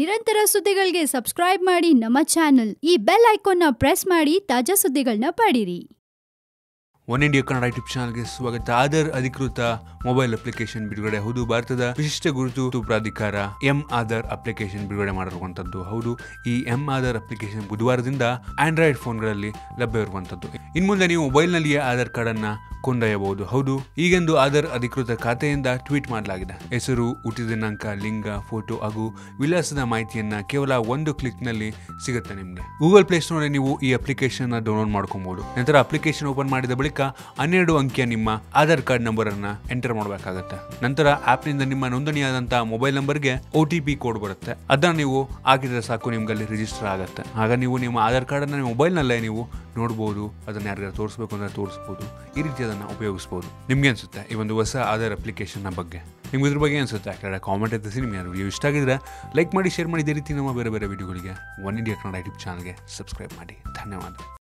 ನಿರಂತರ ಸುದ್ದಿಗಳಿಗೆ ಸಬ್ಸ್ಕ್ರೈಬ್ ಮಾಡಿ ನಮ್ಮ ಚಾನೆಲ್. ಈ ಬೆಲ್ ಐಕಾನ್ನ ಪ್ರೆಸ್ ಮಾಡಿ ತಾಜಾ ಸುದ್ದಿಗಳನ್ನ ಪಡೀರಿ. ಒನ್ ಇಂಡಿಯಾ ಕನ್ನಡ ಯೂಟ್ಯೂಬ್ ಚಾನಲ್ಗೆ ಸ್ವಾಗತ. ಆಧಾರ್ ಅಧಿಕೃತ ಮೊಬೈಲ್ ಅಪ್ಲಿಕೇಶನ್ ಬಿಡುಗಡೆ. ಹೌದು, ಭಾರತದ ವಿಶಿಷ್ಟ ಗುರುತು ಪ್ರಾಧಿಕಾರ ಎಂ ಆಧಾರ್ ಅಪ್ಲಿಕೇಶನ್ ಬಿಡುಗಡೆ ಮಾಡಿರುವಂತದ್ದು. ಹೌದು, ಈ ಎಂ ಆಧಾರ್ ಅಪ್ಲಿಕೇಶನ್ ಬುಧವಾರದಿಂದ ಆಂಡ್ರಾಯ್ಡ್ ಫೋನ್ಗಳಲ್ಲಿ ಲಭ್ಯವಿರುವಂತದ್ದು ಇನ್ನು ಮುಂದೆ ನೀವು ಮೊಬೈಲ್ನಲ್ಲಿಯೇ ಆಧಾರ್ ಕಾರ್ಡನ್ನು ಕೊಂಡೊಯ್ಯಬಹುದು. ಹೌದು, ಈಗೆಂದು ಆಧಾರ್ ಅಧಿಕೃತ ಖಾತೆಯಿಂದ ಟ್ವೀಟ್ ಮಾಡಲಾಗಿದೆ. ಹೆಸರು, ಹುಟ್ಟಿದ ದಿನಾಂಕ, ಲಿಂಗ, ಫೋಟೋ ಹಾಗೂ ವಿಳಾಸದ ಮಾಹಿತಿಯನ್ನ ಕೇವಲ ಒಂದು ಕ್ಲಿಕ್ನಲ್ಲಿ ಸಿಗುತ್ತೆ ನಿಮಗೆ. ಗೂಗಲ್ ಪ್ಲೇ ಸ್ಟೋರ್ ನೀವು ಈ ಅಪ್ಲಿಕೇಶನ್ ಡೌನ್ಲೋಡ್ ಮಾಡ್ಕೊಬಹುದು ನಂತರ ಅಪ್ಲಿಕೇಶನ್ ಓಪನ್ ಮಾಡಿದ ಬಳಿಕ ಹನ್ನೆರಡು ಅಂಕಿಯ ನಿಮ್ಮ ಆಧಾರ್ ಕಾರ್ಡ್ ನಂಬರ್ ಅನ್ನ ಎಂಟರ್ ಮಾಡಬೇಕಾಗುತ್ತೆ. ನಂತರ ಆಪ್ನಿಂದ ನಿಮ್ಮ ನೋಂದಣಿಯಾದಂತಹ ಮೊಬೈಲ್ ನಂಬರ್ಗೆ ಒ ಟಿ ಕೋಡ್ ಬರುತ್ತೆ. ಅದನ್ನ ನೀವು ಹಾಕಿದ್ರೆ ಸಾಕು ನಿಮ್ಗೆ ಅಲ್ಲಿ ರಿಜಿಸ್ಟರ್ ಆಗುತ್ತೆ. ಆಗ ನೀವು ನಿಮ್ಮ ಆಧಾರ್ ಕಾರ್ಡ್ ಅನ್ನ ಮೊಬೈಲ್ ನಲ್ಲೇ ನೀವು ನೋಡ್ಬೋದು, ಅದನ್ನು ಯಾರಿಗಾರು ತೋರಿಸ್ಬೇಕು ಅಂದ್ರೆ ತೋರಿಸ್ಬೋದು, ಈ ರೀತಿ ಅದನ್ನು ಉಪಯೋಗಿಸ್ಬೋದು. ನಿಮ್ಗೆ ಅನಿಸುತ್ತೆ ಈ ಒಂದು ಹೊಸ ಆಧಾರ್ ಅಪ್ಲಿಕೇಶನ್ನ ಬಗ್ಗೆ? ನಿಮ್ಗೆ ಇದ್ರ ಬಗ್ಗೆ ಅನ್ಸುತ್ತೆ? ಯಾಕಂದ್ರೆ ಕಾಮೆಂಟ್ ಎತ್ತಿಸಿ ನಿಮ್ಗೆ ವಿಡಿಯೋ ಇಷ್ಟ ಆಗಿದ್ರೆ ಲೈಕ್ ಮಾಡಿ ಶೇರ್ ಮಾಡಿ, ಇದೇ ರೀತಿ ನಮ್ಮ ಬೇರೆ ಬೇರೆ ವಿಡಿಯೋಗಳಿಗೆ ಒನ್ ಇಂಡಿಯಾ ಕನ್ನಡ ಯೂಟ್ಯೂಬ್ ಚಾನಲ್ಗೆ ಸಬ್ಸ್ಕ್ರೈಬ್ ಮಾಡಿ. ಧನ್ಯವಾದ.